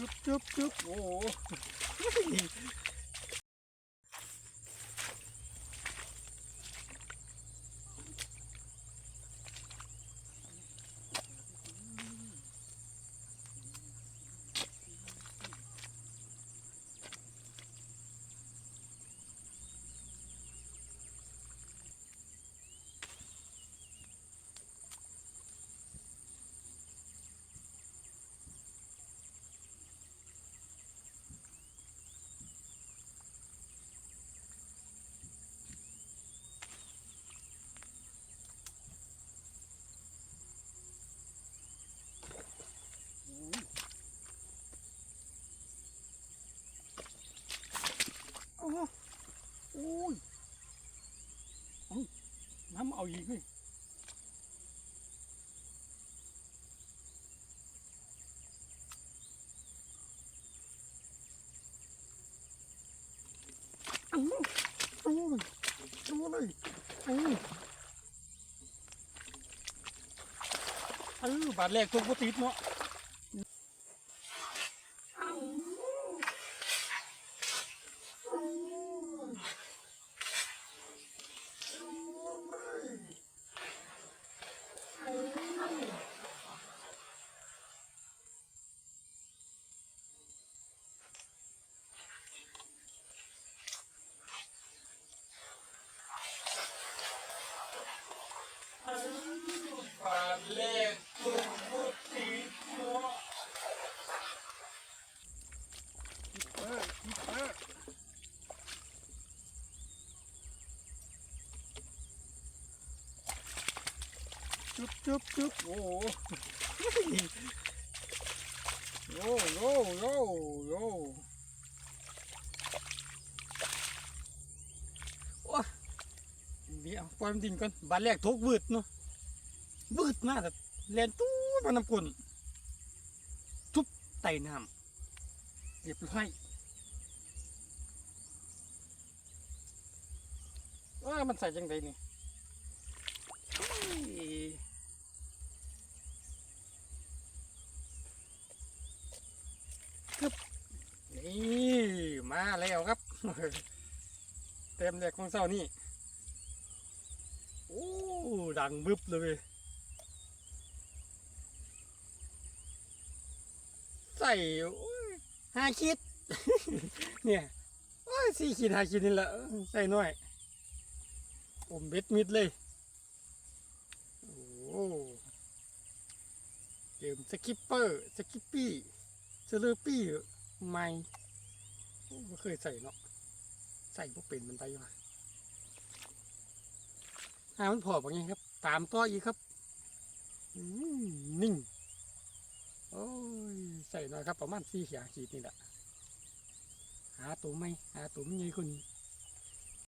จุ๊บจุ๊บจุ๊บโอ้โห้ำเอาอีกเลยอาเอาเลยเอาเลยเอาเออบาดแรกตัวปติดเนาะบาดแรกตัวปติดเนาะ เออเออจุ๊บจุ๊บจุ๊บโอ้โหโยโยโยโยโอ้ยเดี๋ยว ปล่อยมันดิ่งก่อนบานแรกทุกวืดเนาะวืดมากแต่แลนตู้มันน้ำกุนทุบไต่น้ำเรียบร้อยว่ามันใส่จังไดนี่ครับนี่ มาแล้วครับ เต็มแรกของเช้านี่ โอ้ดังบึบเลย ใส่ห้าคิด เนี่ยโอ้สี่ขีดห้าขีดนี่แหละใส่หน่อยอมเบ็ดมิดเลย โอ้เกมสกิปเปอร์สกิปปี้เซเลอร์ปี้ไม่ไม่เคยใส่เนาะใส่พวกเป็นมันไปวะ หามันพอปะไงครับ ตามต่ออีกครับนิ่ง โอ้ยใส่หน่อยครับ ประมาณสี่ขีดขีดนี่แหละหาตัวไม่หาตัวไม่ใหญ่คนนี้